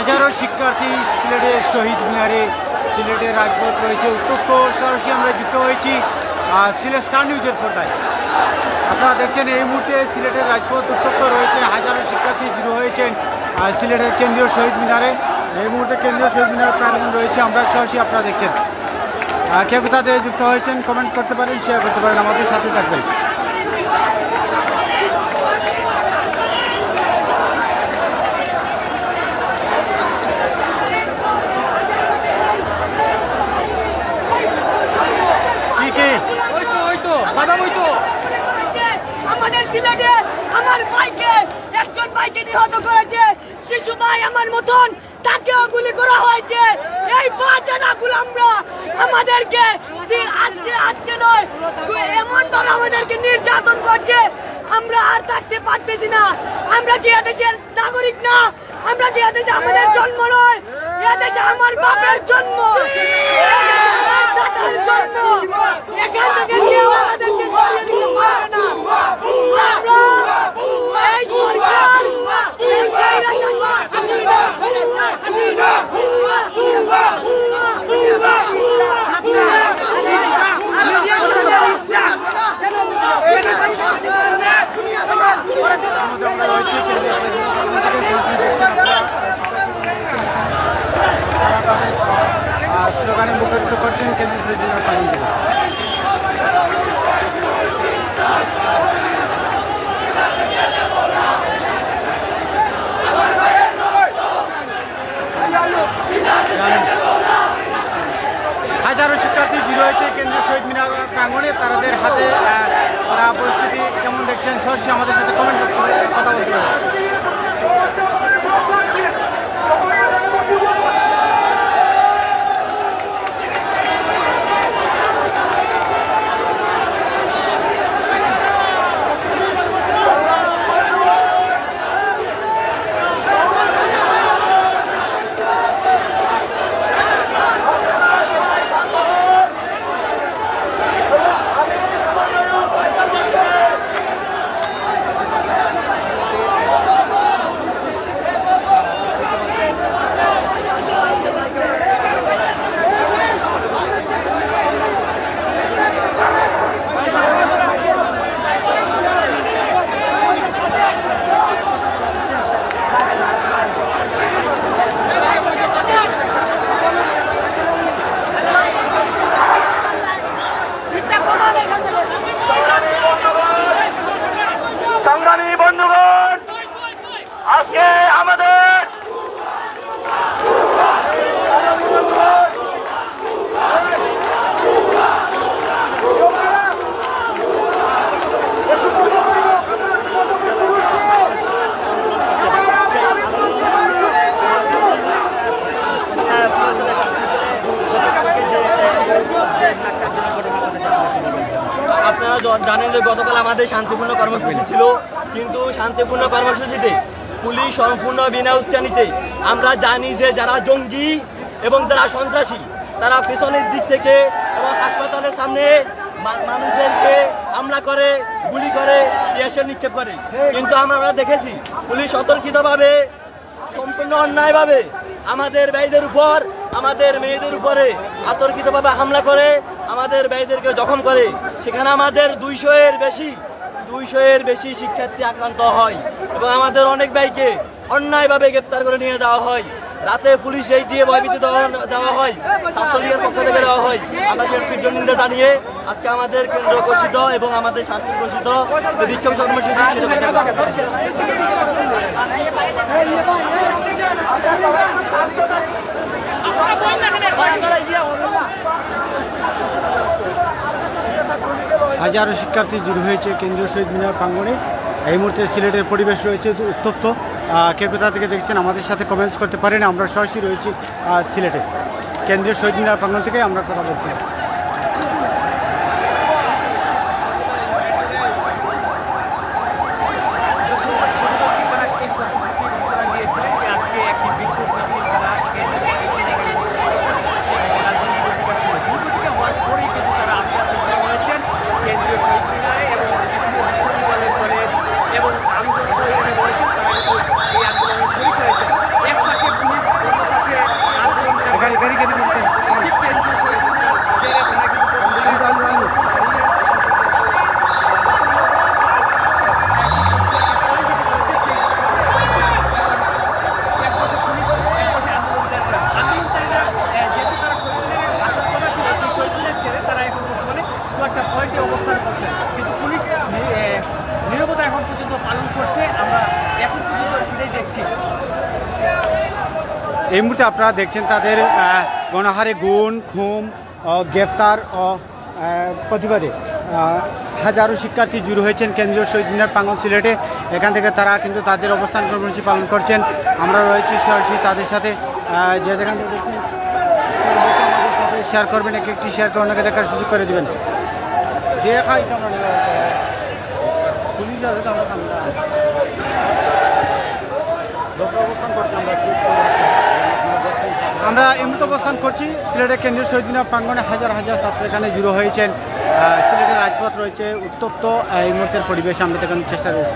হাজারো শিক্ষার্থী সিলেটের শহীদ মিনারে সিলেটের রাজপথ রয়েছে। উত্তপ্ত সরাসরি আমরা যুক্ত হয়েছি সিলেট স্টার নিউজের পর্দায়। আপনারা দেখছেন এই মুহূর্তে সিলেটের রাজপথ উত্তপ্ত রয়েছে হাজারো শিক্ষার্থী জড়ো হয়েছেন সিলেটের কেন্দ্রীয় শহীদ মিনারে। এই মুহূর্তে কেন্দ্রীয় শহীদ মিনার প্রাঙ্গণ রয়েছে আমরা সরাসরি আপনারা দেখছেন। আহ, কে কোথা যুক্ত হয়েছেন কমেন্ট করতে পারেন শেয়ার করতে পারেন আমাদের সাথে থাকবেন কি কি ওই তো ওই তো বাদাম ওই তো হয়েছে। আমাদের সিলেটে আমার ভাইকে একজন ভাইকে নিহত করেছে শিশু ভাই আমার মতন, তাকেও গুলি করা হয়েছে। এই বাজারা আমরা আমাদেরকে আস্তে আস্তে নয় এমন তো আমাদেরকে নির্যাতন করছে, আমরা আর থাকতে পারতেছি না। আমরা কি এদেশের নাগরিক না? আমরা কি এদেশে আমাদের জন্ম নয়? এদেশে আমার বাপের জন্ম এদেশে আমার দাদার জন্ম এখান থেকে কেউ আমাদেরকে সরিয়ে দিতে পারবে না আমরা এই সরকার এই স্বৈরাচারী হাসিনা, হাসিনা, আমরা রয়েছি কেন্দ্রীয় শহীদ মিনার প্রাঙ্গণ থেকে সরাসরি দেখছেন আপনারা। তারা তাদের, আহ, স্লোগানে মুখরিত করছেন কেন্দ্রীয় শহীদ মিনার প্রাঙ্গণ থেকে। হাজারো শিক্ষার্থী জড়ো হয়েছে কেন্দ্রীয় শহীদ মিনার প্রাঙ্গণে তাদের হাতে আহ, তারা পরিস্থিতি কেমন দেখছেন সরাসরি আমাদের সাথে কমেন্ট বক্সে কথা বলতে পারেন সংগ্রামী বন্ধুগণ আজকে আমাদের আপনারা জ- জানেন যে গতকাল আমাদের শান্তিপূর্ণ কর্মসূচি ছিল, কিন্তু শান্তিপূর্ণ কর্মসূচিতে, পুলিশ সম্পূর্ণ বিনা উস্কানিতে, আমরা জানি যে যারা জঙ্গি এবং যারা সন্ত্রাসী, তারা পেছনের দিক থেকে এবং হাসপাতালের সামনে মানুষদেরকে হামলা করে, গুলি করে গ্যাসের নিক্ষেপ করে। কিন্তু আমরা দেখেছি, পুলিশ সতর্কিতভাবে, সম্পূর্ণ অন্যায়ভাবে আমাদের ব্যয়দের উপর আমাদের মেয়েদের উপরে আতর্কিতভাবে হামলা করে, আমাদের ব্যয়দেরকে জখম করে। সেখানে আমাদের দুইশো এর বেশি, দুইশো এর বেশি শিক্ষার্থী আক্রান্ত হয় এবং আমাদের অনেক ব্যয়কে অন্যায়ভাবে গ্রেপ্তার করে নিয়ে যাওয়া হয়। রাতে পুলিশ এই দিয়ে ভয়ভীতি দেওয়া- হয়, ছাত্রলীগের পক্ষ থেকে দেওয়া হয়। আমরা সে তীব্র নিন্দা জানিয়ে আজকে আমাদের কেন্দ্র ঘোষিত এবং আমাদের স্বাস্থ্য ঘোষিত। বিক্ষোভ কর্মসূচি সেটা হাজারো শিক্ষার্থী জড়ো হয়েছে কেন্দ্রীয় শহীদ মিনার প্রাঙ্গণে। এই মুহূর্তে সিলেটের পরিবেশ রয়েছে উত্তপ্ত। কেউ কোথা থেকে দেখছেন আমাদের সাথে কমেন্টস করতে পারেন। আমরা সরাসরি রয়েছি সিলেটে। কেন্দ্রীয় শহীদ মিনার প্রাঙ্গণ থেকে আমরা কথা বলছি আজকে একটি বিক্ষোভ মিছিল তারা হওয়ার পরেই কিন্তু তারা আস্তে আস্তে বড় হয়েছেন কেন্দ্রীয় শহীদ মিনারে এবং বিশ্ববিদ্যালয় কলেজ এবং আন্দোলন এখানে রয়েছেন তারা কিন্তু এই আন্দোলনে শরিক হয়েছেন এক পাশে পুলিশ এই মুহূর্তে আপনারা দেখছেন তাদের গণহারে গুণ খুম গ্রেফতার ও প্রতিবাদে হাজারো শিক্ষার্থী জুড়ে হয়েছেন কেন্দ্রীয় শহীদ মিনার প্রাঙ্গন সিলেটে। এখান থেকে তারা কিন্তু তাদের অবস্থান কর্মসূচি পালন করছেন। আমরা রয়েছি সরাসরি তাদের সাথে যে যেখান থেকে দেখছেন শেয়ার করবেন, এক একটি শেয়ার করে ওনাকে দেখার সুযোগ করে দেবেন। দেখাই পুলিশ আছে অবস্থান আমরা। আমরা এই মুহূর্তে অবস্থান করছি সিলেটের কেন্দ্রীয় শহীদ মিনার প্রাঙ্গনে হাজার হাজার ছাত্র এখানে জুড়ো হয়েছেন। সিলেটের রাজপথ রয়েছে উত্তপ্ত। এই মুহূর্তের পরিবেশে আমরা দেখানোর চেষ্টা করব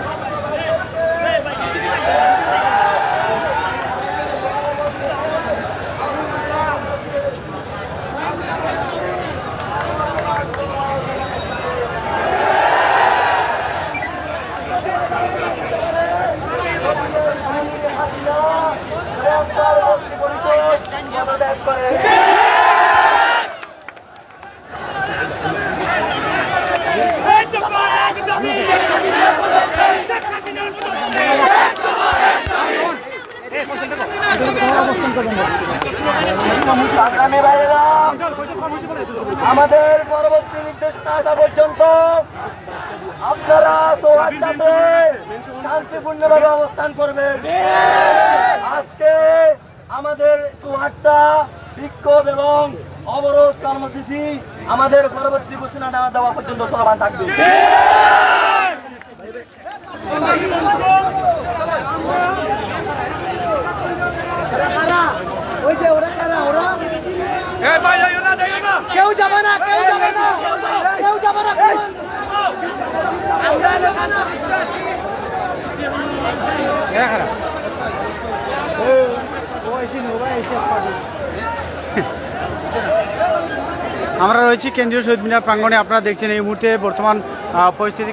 সংগ্রামী ভাইয়েরা আমাদের পরবর্তী নির্দেশনা আসা পর্যন্ত আপনারা সৌহার্দ্যে শান্তিপূর্ণভাবে অবস্থান করবেন। আজকে আমাদের সৌহার্দ্যা বিক্ষোভ এবং অবরোধ কর্মসূচি আমাদের পরবর্তী ঘোষণা দেওয়া পর্যন্ত চলমান থাকবে কেউ যাবে না, কেউ যাবে না। কেউ যাবে না। আমরা রয়েছি কেন্দ্রীয় শহীদ মিনার প্রাঙ্গণে। আপনারা দেখছেন এই মুহূর্তে বর্তমান পরিস্থিতি